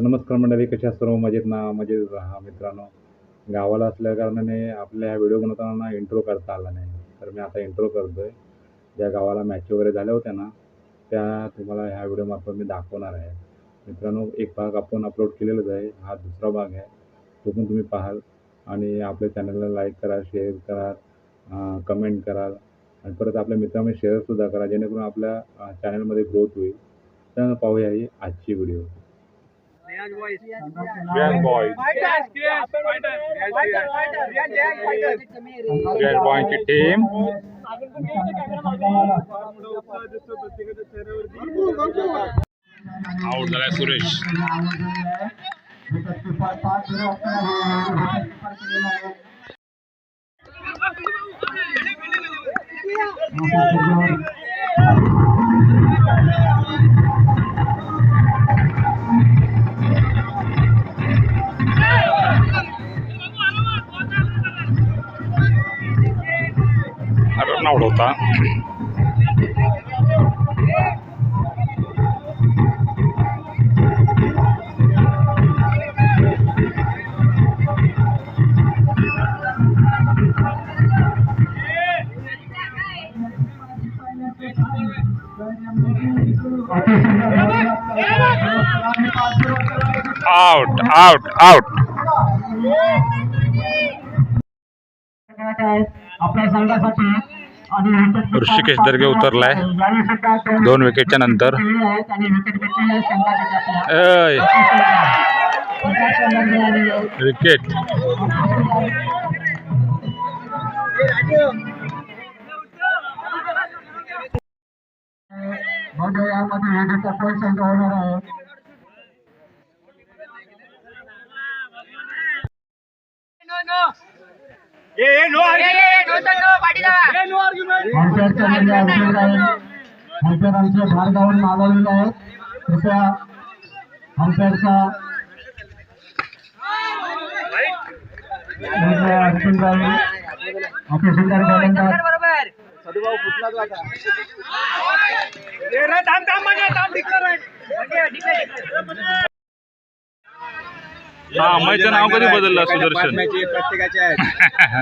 तर नमस्कार मंडळी कशा सर्व? मजेत ना? मजेत राहा मित्रांनो. गावाला असल्या कारणाने आपल्या ह्या व्हिडिओ बनवताना इंट्रो करता आला नाही. तर मी आता इंट्रो करतो आहे ज्या गावाला मॅच वगैरे झाल्या होत्या ना त्या तुम्हाला ह्या व्हिडिओमार्फत मी दाखवणार आहे. मित्रांनो एक भाग आपण अपलोड केलेलाच आहे. हा दुसरा भाग आहे. तो पण तुम्ही पाहाल. आणि आपल्या चॅनलला लाईक करा शेअर करा कमेंट कराल आणि परत आपल्या मित्रांमध्ये शेअरसुद्धा करा जेणेकरून आपल्या चॅनलमध्ये ग्रोथ होईल. तर पाहूया ही आजची video Real boys. Real boys ची टीम आउट झालाय सुरेश रन आउट होता आउट आउट आउट आपल्या संघासाठी आणि Rishikesh Darge उतरलाय. दोन विकेटच्या नंतर. विकेट यामध्ये हंप्यार आमचे भारगावून मागवलेले आहेत. कृपया हंप्यारचा आउटफील्ड आहे अति सुंदर गोलंदाज हा अम्माईचं नाव कधी बदललं सुदर्शन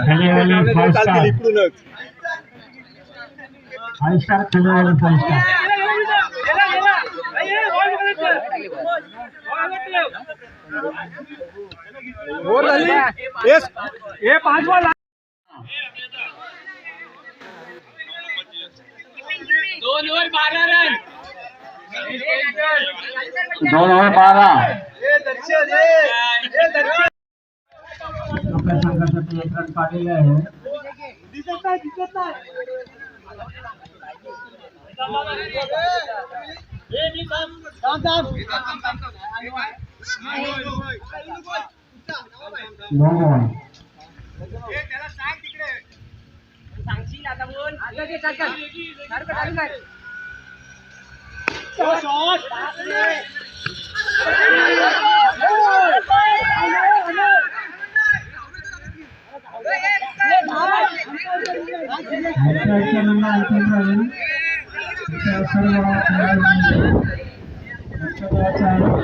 खेळीवाली फाईव्ह स्टार फाईव्ह स्टार खेळीवाली फाईव्ह स्टार दोन ओव्हर बारा आपल्या संघासाठी एक रन काढलेले आहे नो बॉल. सर्व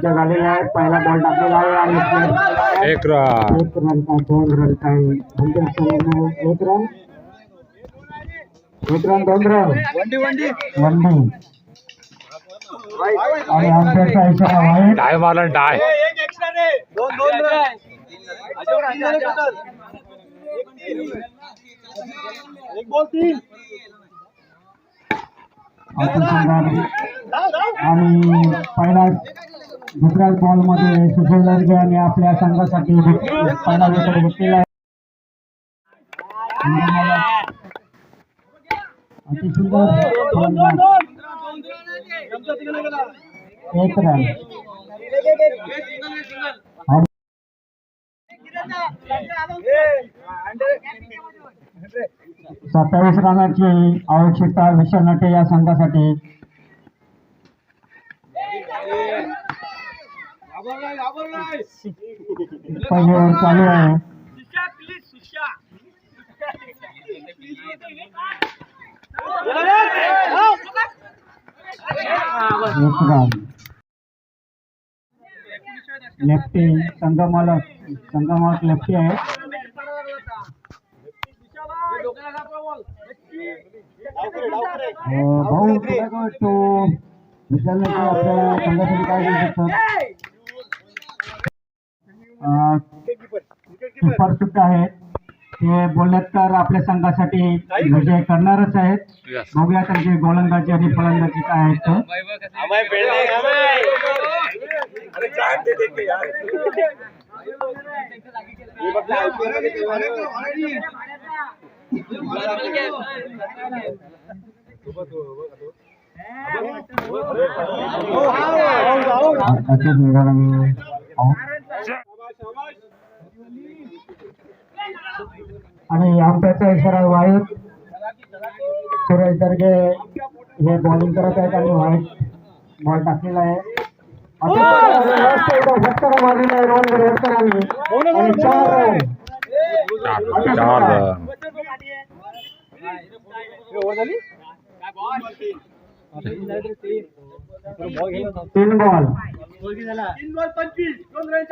सज्ज झालेले आहेत पहिला बॉल टाकलेला आहे आणि आहे. एक रन एक रन का दोन रन काही म्हणजे समोरनं एक रन एक रन दोन रन वनडी आणि आमच्याचा इशारा वाईट. डाय मारला डाय. सुंदर आणि पहिला दुसऱ्याच बॉलमध्ये सुशील दर्गे यांनी आपल्या संघासाठी पहिला विकेट घेतलेला आहे एक रन. सत्तावीस रनाची आवश्यकता विशाल नटे या संघासाठी. पहिले चालू आहे लेफ्टी संगमाला संगमाला लेफ्टी आहे भाऊ टू मित्रांनो आपल्याला संघासाठी काय करू शकतात किपर सुद्धा आहेत ते बोलल्यात तर आपल्या संघासाठी विजय करणारच आहेत. बघूया त्यांची गोलंदाजी आणि फलंदाजी काय आहेत ते. आणि आमच्याचा सुरेश दर्गे ये बॉलिंग करते हैं आणि बॉल टाकलेला है तीन बॉल तीन बॉल पंचवीस.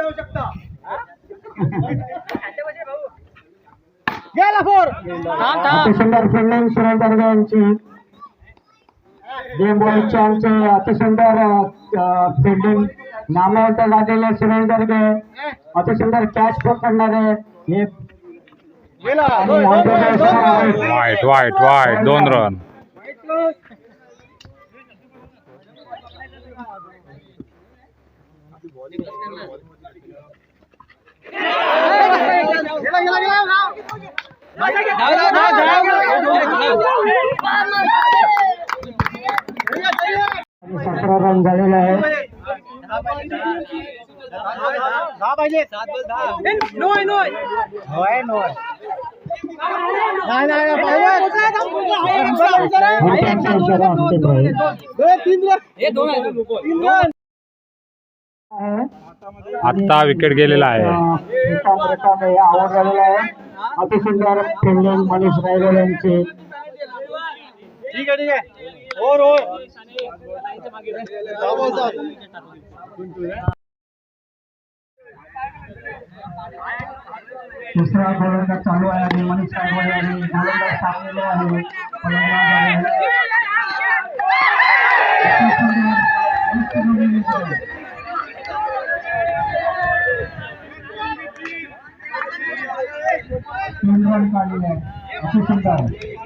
आवश्यकता. तीन बॉल अतिसुंदर फिल्डिंग सुरेश दर्गे यांची गेम बॉलचे आमचे अतिसुंदर फिल्डिंग नामवंत झालेले सुरेश दर्गे अतिसुंदर कॅच पकडणारे हे. वाईट वाईट वाईट. दोन रन आणि सतरा रन झालेले आहे मोठ्यांचा इशारा अंतिम राहील. आहे. आत्ता विकेट गेलेला आहे. अं, रिकाम आवाज झालेला आहे. अतिसुंदर फिल्डिंग मनीष रायगड यांची. दुसरा गोलंदाज चालू आहे आणि मनीष रायगड आणि गोलंदाज टाकलेले आहे. फलंदाज आहे. तीन रन सुद्धा आहे.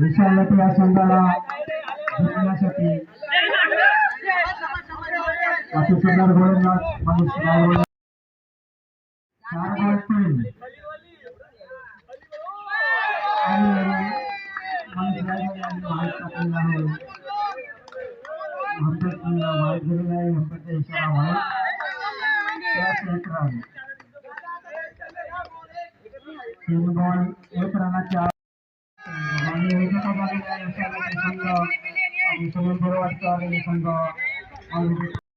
विशाल या संघाला जिंकण्यासाठी अतिसुंदर गोलंदाज माणूस चार बॉल तीन आणि मनीष रायगड ముఖ్యంగా వైద్యులై ఉపదేశాలు ఎకరాలు ఎనభై ఎకరాల చాలా సంఘం సంఘం